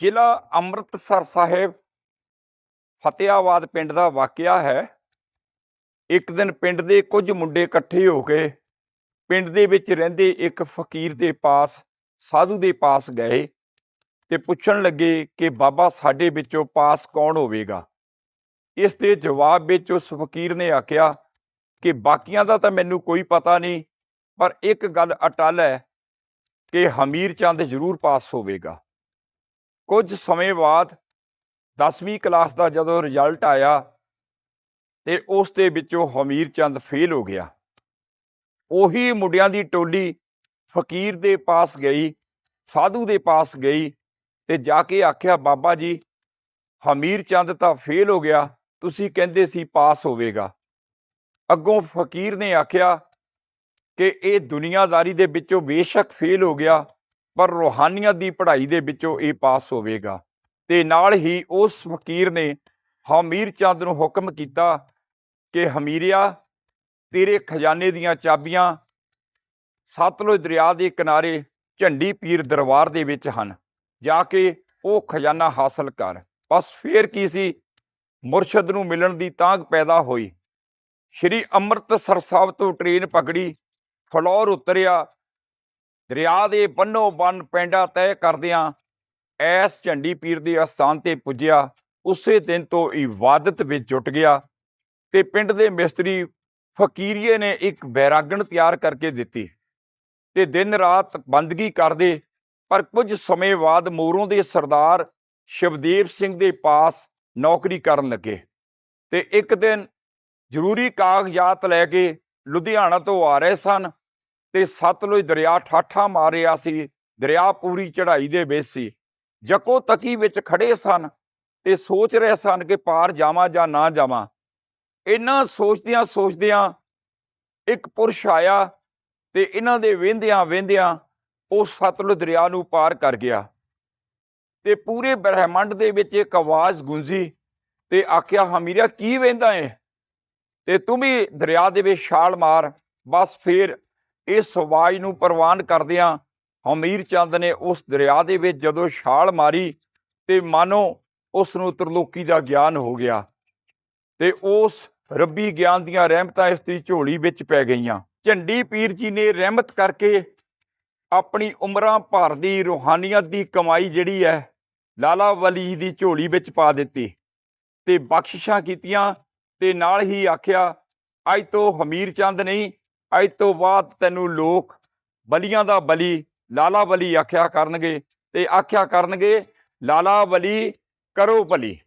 ਜ਼ਿਲ੍ਹਾ ਅੰਮ੍ਰਿਤਸਰ ਸਾਹਿਬ ਫਤਿਆਬਾਦ ਪਿੰਡ ਦਾ ਵਾਕਿਆ ਹੈ। ਇੱਕ ਦਿਨ ਪਿੰਡ ਦੇ ਕੁਝ ਮੁੰਡੇ ਇਕੱਠੇ ਹੋ ਕੇ ਪਿੰਡ ਦੇ ਵਿੱਚ ਰਹਿੰਦੇ ਇੱਕ ਫਕੀਰ ਦੇ ਪਾਸ, ਸਾਧੂ ਦੇ ਪਾਸ ਗਏ ਤੇ ਪੁੱਛਣ ਲੱਗੇ ਕਿ ਬਾਬਾ ਸਾਡੇ ਵਿੱਚੋਂ ਪਾਸ ਕੌਣ ਹੋਵੇਗਾ? ਇਸ ਦੇ ਜਵਾਬ ਵਿੱਚ ਉਸ ਫਕੀਰ ਨੇ ਆਖਿਆ ਕਿ ਬਾਕੀਆਂ ਦਾ ਤਾਂ ਮੈਨੂੰ ਕੋਈ ਪਤਾ ਨਹੀਂ, ਪਰ ਇੱਕ ਗੱਲ ਅਟਲ ਹੈ ਕਿ ਹਮੀਰ ਚੰਦ ਜ਼ਰੂਰ ਪਾਸ ਹੋਵੇਗਾ। ਕੁਝ ਸਮੇਂ ਬਾਅਦ 10ਵੀਂ ਕਲਾਸ ਦਾ ਜਦੋਂ ਰਿਜ਼ਲਟ ਆਇਆ ਤੇ ਉਸ ਦੇ ਵਿੱਚੋਂ ਹਮੀਰ ਚੰਦ ਫੇਲ ਹੋ ਗਿਆ। ਉਹੀ ਮੁੰਡਿਆਂ ਦੀ ਟੋਲੀ ਫਕੀਰ ਦੇ ਪਾਸ ਗਈ, ਸਾਧੂ ਦੇ ਪਾਸ ਗਈ ਤੇ ਜਾ ਕੇ ਆਖਿਆ, ਬਾਬਾ ਜੀ, ਹਮੀਰ ਚੰਦ ਤਾਂ ਫੇਲ ਹੋ ਗਿਆ, ਤੁਸੀਂ ਕਹਿੰਦੇ ਸੀ ਪਾਸ ਹੋਵੇਗਾ। ਅੱਗੋਂ ਫਕੀਰ ਨੇ ਆਖਿਆ ਕਿ ਇਹ ਦੁਨੀਆਦਾਰੀ ਦੇ ਵਿੱਚੋਂ ਬੇਸ਼ੱਕ ਫੇਲ ਹੋ ਗਿਆ। ਪਰ ਰੋਹਾਨੀਅਤ ਦੀ ਪੜ੍ਹਾਈ ਦੇ ਵਿੱਚੋਂ ਇਹ ਪਾਸ ਹੋਵੇਗਾ। ਤੇ ਨਾਲ ਹੀ ਉਸ ਫਕੀਰ ਨੇ ਹਮੀਰ ਚੰਦ ਨੂੰ ਹੁਕਮ ਕੀਤਾ ਕਿ, ਹਮੀਰਿਆ, ਤੇਰੇ ਖਜ਼ਾਨੇ ਦੀਆਂ ਚਾਬੀਆਂ ਸਤਲੁਜ ਦਰਿਆ ਦੇ ਕਿਨਾਰੇ ਝੰਡੀ ਪੀਰ ਦਰਬਾਰ ਦੇ ਵਿੱਚ ਹਨ। ਜਾ ਕੇ ਉਹ ਖਜ਼ਾਨਾ ਹਾਸਲ ਕਰ। ਬਸ ਫੇਰ ਕੀ ਸੀ? ਮੁਰਸ਼ਦ ਨੂੰ ਮਿਲਣ ਦੀ ਤਾਂਘ ਪੈਦਾ ਹੋਈ। ਸ਼੍ਰੀ ਅੰਮ੍ਰਿਤਸਰ ਸਾਹਿਬ ਤੋਂ ਟ੍ਰੇਨ ਪਕੜੀ, ਫਲੌਰ ਉਤਰਿਆ ਦਰਿਆ ਦੇ ਬੰਨੋ ਬੰਨ ਪੈਂਡਾ ਤੈਅ ਕਰਦਿਆਂ ਐਸ ਝੰਡੀ ਪੀਰ ਦੇ ਅਸਥਾਨ ਤੇ ਪੁੱਜਿਆ। ਉਸੇ ਦਿਨ ਤੋਂ ਇਬਾਦਤ ਵਿੱਚ ਜੁਟ ਗਿਆ ਤੇ ਪਿੰਡ ਦੇ ਮਿਸਤਰੀ ਫਕੀਰੀਏ ਨੇ ਇੱਕ ਬੈਰਾਗਣ ਤਿਆਰ ਕਰਕੇ ਦਿੱਤੀ ਤੇ ਦਿਨ ਰਾਤ ਬੰਦਗੀ ਕਰਦੇ, ਪਰ ਕੁਝ ਸਮੇਂ ਬਾਅਦ ਮੋਰੋਂ ਦੇ ਸਰਦਾਰ ਸ਼ਿਵਦੇਵ ਸਿੰਘ ਦੇ ਪਾਸ ਨੌਕਰੀ ਕਰਨ ਲੱਗੇ ਤੇ ਇੱਕ ਦਿਨ ਜ਼ਰੂਰੀ ਕਾਗਜ਼ਾਤ ਲੈ ਕੇ ਲੁਧਿਆਣਾ ਤੋਂ ਆ ਰਹੇ ਸਨ। ਤੇ ਸਤਲੁਜ ਦਰਿਆ ਠਾਠਾ ਮਾਰ ਰਿਹਾ ਸੀ, ਦਰਿਆ ਪੂਰੀ ਚੜ੍ਹਾਈ ਦੇ ਵਿੱਚ ਸੀ। ਜਕੋ ਤਕੀ ਵਿੱਚ ਖੜੇ ਸਨ ਤੇ ਸੋਚ ਰਹੇ ਸਨ ਕਿ ਪਾਰ ਜਾਵਾਂ ਜਾਂ ਨਾ ਜਾਵਾਂ। ਇਹਨਾਂ ਸੋਚਦਿਆਂ ਸੋਚਦਿਆਂ ਇੱਕ ਪੁਰਸ਼ ਆਇਆ ਤੇ ਇਹਨਾਂ ਦੇ ਵਹਿੰਦਿਆਂ ਵਹਿੰਦਿਆਂ ਉਹ ਸਤਲੁਜ ਦਰਿਆ ਨੂੰ ਪਾਰ ਕਰ ਗਿਆ। ਤੇ ਪੂਰੇ ਬ੍ਰਹਿਮੰਡ ਦੇ ਵਿੱਚ ਇੱਕ ਆਵਾਜ਼ ਗੂੰਜੀ ਤੇ ਆਖਿਆ ਹਮੀਰਾ ਕੀ ਵਹਿੰਦਾ ਏ? ਤੇ ਤੂੰ ਵੀ ਦਰਿਆ ਦੇ ਵਿੱਚ ਛਾਲ ਮਾਰ, ਬਸ ਫੇਰ ਇਸ ਆਵਾਜ਼ ਨੂੰ ਪ੍ਰਵਾਨ ਕਰਦਿਆਂ ਹਮੀਰ ਚੰਦ ਨੇ ਉਸ ਦਰਿਆ ਦੇ ਵਿੱਚ ਜਦੋਂ ਛਾਲ ਮਾਰੀ ਤੇ ਮਾਨੋ ਉਸ ਨੂੰ ਤਰਲੋਕੀ ਦਾ ਗਿਆਨ ਹੋ ਗਿਆ ਤੇ ਉਸ ਰੱਬੀ ਗਿਆਨ ਦੀਆਂ ਰਹਿਮਤਾਂ ਇਸ ਦੀ ਝੋਲੀ ਵਿੱਚ ਪੈ ਗਈਆਂ। ਝੰਡੀ ਪੀਰ ਜੀ ਨੇ ਰਹਿਮਤ ਕਰਕੇ ਆਪਣੀ ਉਮਰਾਂ ਭਰ ਦੀ ਰੂਹਾਨੀਅਤ ਦੀ ਕਮਾਈ ਜਿਹੜੀ ਹੈ, ਲਾਲਾ ਵਲੀ ਦੀ ਝੋਲੀ ਵਿੱਚ ਪਾ ਦਿੱਤੀ ਤੇ ਬਖਸ਼ਿਸ਼ਾਂ ਕੀਤੀਆਂ ਤੇ ਨਾਲ ਹੀ ਆਖਿਆ, ਅੱਜ ਤੋਂ ਹਮੀਰ ਚੰਦ ਨਹੀਂ ਅੱਜ ਤੋਂ ਬਾਅਦ ਤੈਨੂੰ ਲੋਕ ਬਲੀਆਂ ਦਾ ਬਲੀ, ਲਾਲਾ ਵਲੀ ਆਖਿਆ ਕਰਨਗੇ ਤੇ ਆਖਿਆ ਕਰਨਗੇ, ਲਾਲਾ ਵਲੀ ਕਰੋ ਭਲੀ